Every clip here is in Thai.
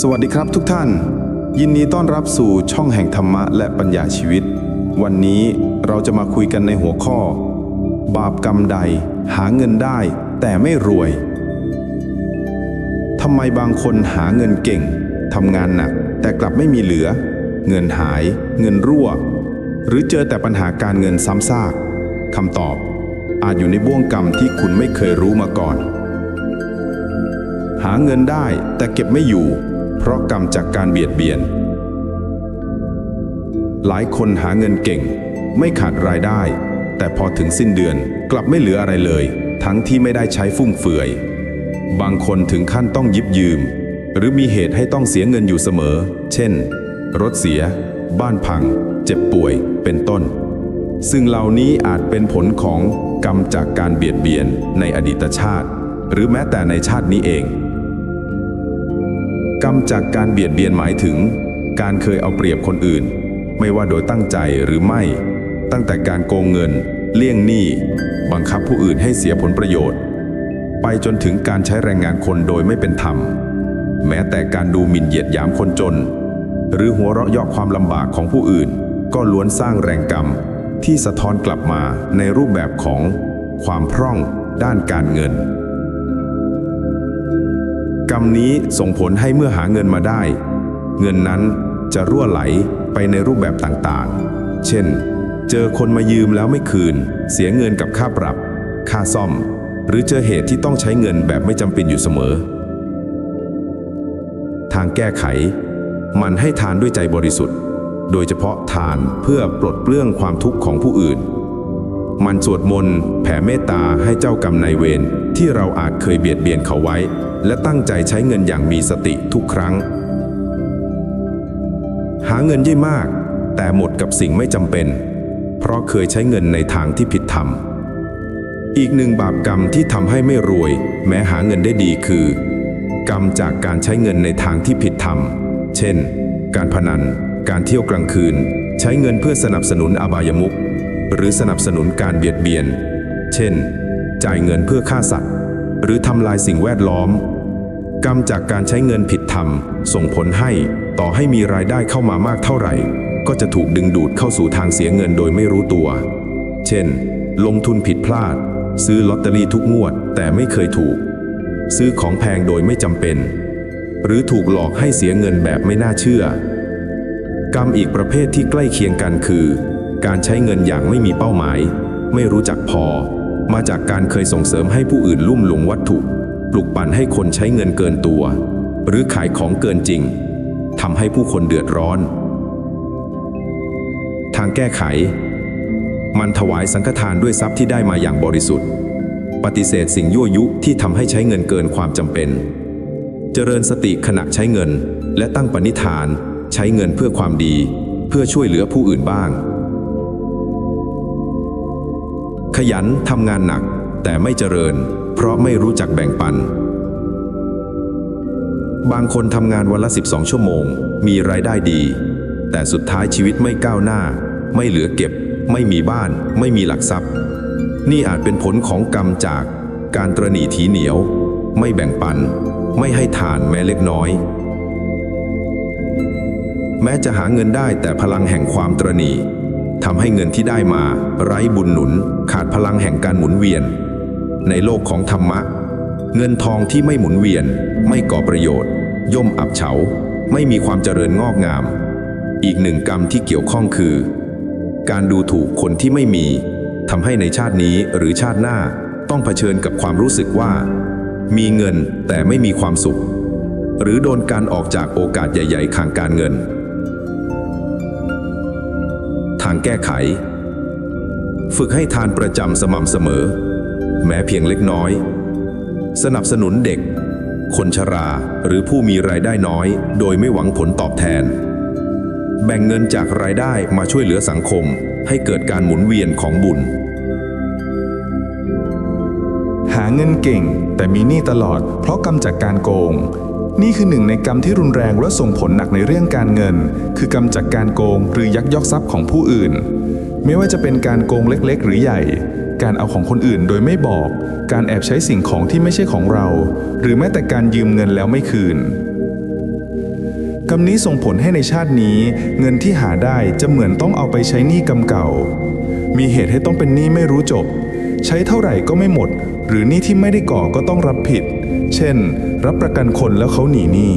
สวัสดีครับทุกท่าน ยินดีต้อนรับสู่ช่องแห่งธรรมะและปัญญาชีวิต วันนี้เราจะมาคุยกันในหัวข้อ บาปกรรมใดหาเงินได้แต่ไม่รวยทำไมบางคนหาเงินเก่งทำงานหนัก แต่กลับไม่มีเหลือ เงินหาย เงินรั่ว หรือเจอแต่ปัญหาการเงินซ้ำซากคำตอบ อาจอยู่ในบ่วงกรรมที่คุณไม่เคยรู้มาก่อน หาเงินได้แต่เก็บไม่อยู่ เพราะกรรมจากการเบียดเบียน หลายคนหาเงินเก่ง ไม่ขาดรายได้ แต่พอถึงสิ้นเดือนกลับไม่เหลืออะไรเลย ทั้งที่ไม่ได้ใช้ฟุ่มเฟือย บางคนถึงขั้นต้องยิบยืม หรือมีเหตุให้ต้องเสียเงินอยู่เสมอ เช่น รถเสีย บ้านพัง เจ็บป่วย เป็นต้น ซึ่งเหล่านี้อาจเป็นผลของกรรมจากการเบียดเบียนในอดีตชาติ หรือแม้แต่ในชาตินี้เอง กรรมจากการเบียดเบียนหมายถึง การเคยเอาเปรียบคนอื่น ไม่ว่าโดยตั้งใจหรือไม่ ตั้งแต่การโกงเงิน เลี่ยงหนี้ บังคับผู้อื่นให้เสียผลประโยชน์ ไปจนถึงการใช้แรงงานคนโดยไม่เป็นธรรม แม้แต่การดูหมิ่นเหยียดหยามคนจน หรือหัวเราะเยาะความลำบากของผู้อื่น ก็ล้วนสร้างแรงกรรม ที่สะท้อนกลับมาในรูปแบบของความพร่องด้านการเงิน กรรมนี้ส่งผลให้เมื่อหาเงินมาได้ เงินนั้นจะรั่วไหลไปในรูปแบบต่างๆ เช่น เจอคนมายืมแล้วไม่คืน เสียเงินกับค่าปรับ ค่าซ่อม หรือเจอเหตุที่ต้องใช้เงินแบบไม่จำเป็นอยู่เสมอ ทางแก้ไข มันให้ทานด้วยใจบริสุทธิ์ โดยเฉพาะทานเพื่อปลดเปลื้องความทุกข์ของผู้อื่น มันสวดมนต์แผ่เมตตาให้เจ้ากรรมนายเวรที่เราอาจเคยเบียดเบียนเขาไว้ และตั้งใจใช้เงินอย่างมีสติทุกครั้ง หาเงินเย่มาก แต่หมดกับสิ่งไม่จำเป็น เพราะเคยใช้เงินในทางที่ผิดธรรม อีกหนึ่งบาปกรรมที่ทำให้ไม่รวย แม้หาเงินได้ดีคือ กรรมจากการใช้เงินในทางที่ผิดธรรม เช่น การพนัน การเที่ยวกลางคืน ใช้เงินเพื่อสนับสนุนอบายมุข หรือสนับสนุนการเบียดเบียน เช่น จ่ายเงินเพื่อฆ่าสัตว์ หรือทำลายสิ่งแวดล้อม กรรมจากการใช้เงินผิดธรรม ส่งผลให้ต่อให้มีรายได้เข้ามามากเท่าไหร่ ก็จะถูกดึงดูดเข้าสู่ทางเสียเงินโดยไม่รู้ตัว เช่น ลงทุนผิดพลาด ซื้อลอตเตอรี่ทุกงวดแต่ไม่เคยถูก ซื้อของแพงโดยไม่จำเป็น หรือถูกหลอกให้เสียเงินแบบไม่น่าเชื่อ กรรมอีกประเภทที่ใกล้เคียงกันคือ การใช้เงินอย่างไม่มีเป้าหมาย ไม่รู้จักพอ มาจากการเคยส่งเสริมให้ผู้อื่นลุ่มหลงวัตถุ ปลุกปั่นให้คนใช้เงินเกินตัว หรือขายของเกินจริงทำให้ผู้คนเดือดร้อน ทางแก้ไข มันถวายสังฆทานด้วยทรัพย์ที่ได้มาอย่างบริสุทธิ์ ปฏิเสธสิ่งยั่วยุที่ทำให้ใช้เงินเกินความจำเป็น เจริญสติขณะใช้เงิน และตั้งปณิธาน ใช้เงินเพื่อความดี เพื่อช่วยเหลือผู้อื่นบ้าง ยันทำงานหนัก แต่ไม่เจริญ เพราะไม่รู้จักแบ่งปัน บางคนทำงานวันละ 12 ชั่วโมง มีรายได้ดี แต่สุดท้ายชีวิตไม่ก้าวหน้า ไม่เหลือเก็บ ไม่มีบ้าน ไม่มีหลักทรัพย์ นี่อาจเป็นผลของกรรมจากการตรณีถีเหนียว ไม่แบ่งปัน ไม่ให้ทานแม้เล็กน้อย แม้จะหาเงินได้แต่พลังแห่งความตรณีทำให้เงินที่ได้มาไร้บุญหนุน ขาดพลังแห่งการหมุนเวียน ในโลกของธรรมะ เงินทองที่ไม่หมุนเวียน ไม่ก่อประโยชน์ ย่อมอับเฉา ไม่มีความเจริญงอกงาม อีกหนึ่งกรรมที่เกี่ยวข้องคือ การดูถูกคนที่ไม่มีทำให้ในชาตินี้หรือชาติหน้าต้องเผชิญกับความรู้สึกว่า มีเงินแต่ไม่มีความสุข หรือโดนการออกจากโอกาสใหญ่ ๆ ทางการเงิน ทางแก้ไข ฝึกให้ทานประจำสม่ำเสมอ แม้เพียงเล็กน้อย สนับสนุนเด็ก คนชราหรือผู้มีรายได้น้อย โดยไม่หวังผลตอบแทน แบ่งเงินจากรายได้มาช่วยเหลือสังคม ให้เกิดการหมุนเวียนของบุญ หาเงินเก่งแต่มีหนี้ตลอดเพราะกรรมจากการโกง นี่คือหนึ่งในกรรมที่รุนแรงและส่งผลหนักในเรื่องการเงิน คือกรรมจากการโกงหรือยักยอกทรัพย์ของผู้อื่น ไม่ว่าจะเป็นการโกงเล็กๆ หรือใหญ่ การเอาของคนอื่นโดยไม่บอก การแอบใช้สิ่งของที่ไม่ใช่ของเรา หรือแม้แต่การยืมเงินแล้วไม่คืนกรรมนี้ส่งผลให้ในชาตินี้ เงินที่หาได้จะเหมือนต้องเอาไปใช้หนี้กรรมเก่า มีเหตุให้ต้องเป็นหนี้ไม่รู้จบ ใช้เท่าไหร่ก็ไม่หมด หรือหนี้ที่ไม่ได้ก่อก็ต้องรับผิด เช่น รับประกันคนแล้วเขาหนีหนี้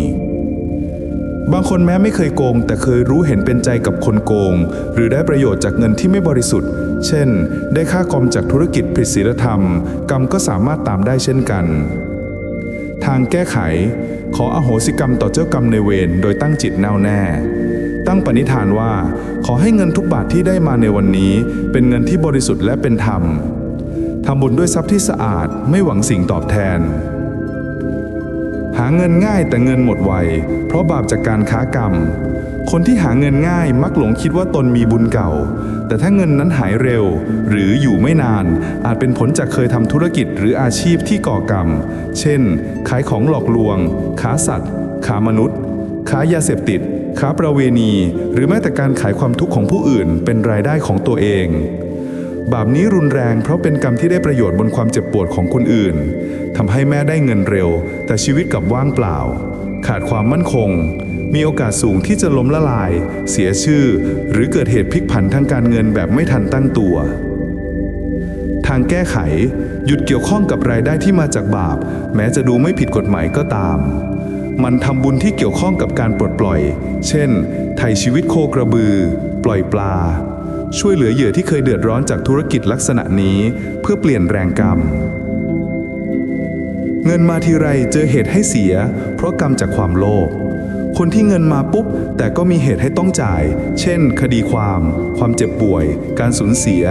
บางคนแม้ไม่เคยโกง แต่เคยรู้เห็นเป็นใจกับคนโกง หรือได้ประโยชน์จากเงินที่ไม่บริสุทธิ์ เช่น ได้ค่ากรมจากธุรกิจผิดศีลธรรม กรรมก็สามารถตามได้เช่นกัน ทางแก้ไข ขออโหสิกรรมต่อเจ้ากรรมในเวรโดยตั้งจิตแน่วแน่ ตั้งปณิธานว่า ขอให้เงินทุกบาทที่ได้มาในวันนี้ เป็นเงินที่บริสุทธิ์และเป็นธรรมทำบุญด้วยทรัพย์ที่สะอาดไม่หวังสิ่งตอบแทน หาเงินง่ายแต่เงินหมดไว เพราะบาปจากการค้ากรรม คนที่หาเงินง่ายมักหลงคิดว่าตนมีบุญเก่า แต่ถ้าเงินนั้นหายเร็ว หรืออยู่ไม่นาน อาจเป็นผลจากเคยทำธุรกิจหรืออาชีพที่ก่อกรรม เช่น ขายของหลอกลวงค้าสัตว์ค้ามนุษย์ค้ายาเสพติดค้าประเวณี หรือแม้แต่การขายความทุกข์ของผู้อื่นเป็นรายได้ของตัวเอง บาปนี้รุนแรงเพราะเป็นกรรมที่ได้ประโยชน์บนความเจ็บปวดของคนอื่นทำให้แม่ได้เงินเร็ว แต่ชีวิตกับว่างเปล่า ขาดความมั่นคง มีโอกาสสูงที่จะล้มละลาย เสียชื่อ หรือเกิดเหตุพลิกผันทางการเงินแบบไม่ทันตั้งตัว ทางแก้ไข หยุดเกี่ยวข้องกับรายได้ที่มาจากบาป แม้จะดูไม่ผิดกฎหมายก็ตามมันทำบุญที่เกี่ยวข้องกับการปลดปล่อย เช่น ไถ่ชีวิตโคกระบือ ปล่อยปลา ช่วยเหลือเหยื่อที่เคยเดือดร้อนจากธุรกิจลักษณะนี้ เพื่อเปลี่ยนแรงกรรม เงินมาทีไรเจอเหตุให้เสีย เพราะกรรมจากความโลภคนที่เงินมาปุ๊บ แต่ก็มีเหตุให้ต้องจ่าย เช่น คดีความ ความเจ็บป่วย การสูญเสีย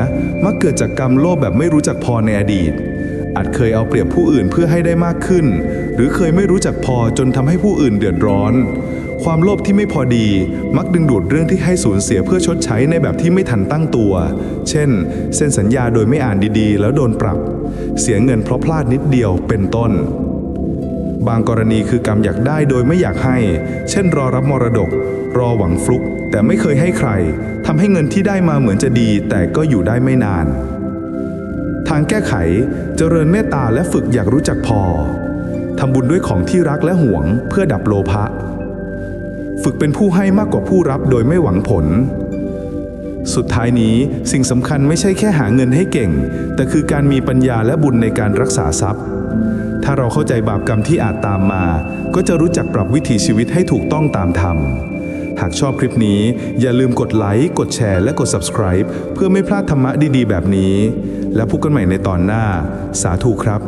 มักเกิดจากกรรมโลภแบบไม่รู้จักพอในอดีต อาจเคยเอาเปรียบผู้อื่นเพื่อให้ได้มากขึ้น หรือเคยไม่รู้จักพอจนทำให้ผู้อื่นเดือดร้อน ความโลภที่ไม่พอดี มักดึงดูดเรื่องที่ให้สูญเสียเพื่อชดใช้ในแบบที่ไม่ทันตั้งตัว เช่น เซ็นสัญญาโดยไม่อ่านดีๆ แล้วโดนปรับ เสียเงินเพราะพลาดนิดเดียวเป็นต้น บางกรณีคือกรรมอยากได้โดยไม่อยากให้ เช่น รอรับมรดก รอหวังฟลุก แต่ไม่เคยให้ใครทำให้เงินที่ได้มาเหมือนจะดี แต่ก็อยู่ได้ไม่นาน ทางแก้ไข เจริญเมตตาและฝึกอยากรู้จักพอทำบุญด้วยของที่รักและหวงเพื่อดับโลภะ ฝึกเป็นผู้ให้มากกว่าผู้รับโดยไม่หวังผล สุดท้ายนี้สิ่งสำคัญไม่ใช่แค่หาเงินให้เก่ง แต่คือการมีปัญญาและบุญในการรักษาทรัพย์ ถ้าเราเข้าใจบาปกรรมที่อาจตามมา ก็จะรู้จักปรับวิถีชีวิตให้ถูกต้องตามธรรมหากชอบคลิปนี้อย่าลืมกดไลค์ กดแชร์ และกด subscribe เพื่อไม่พลาดธรรมะดีๆ แบบนี้ แล้วพบกันใหม่ในตอนหน้า สาธุครับ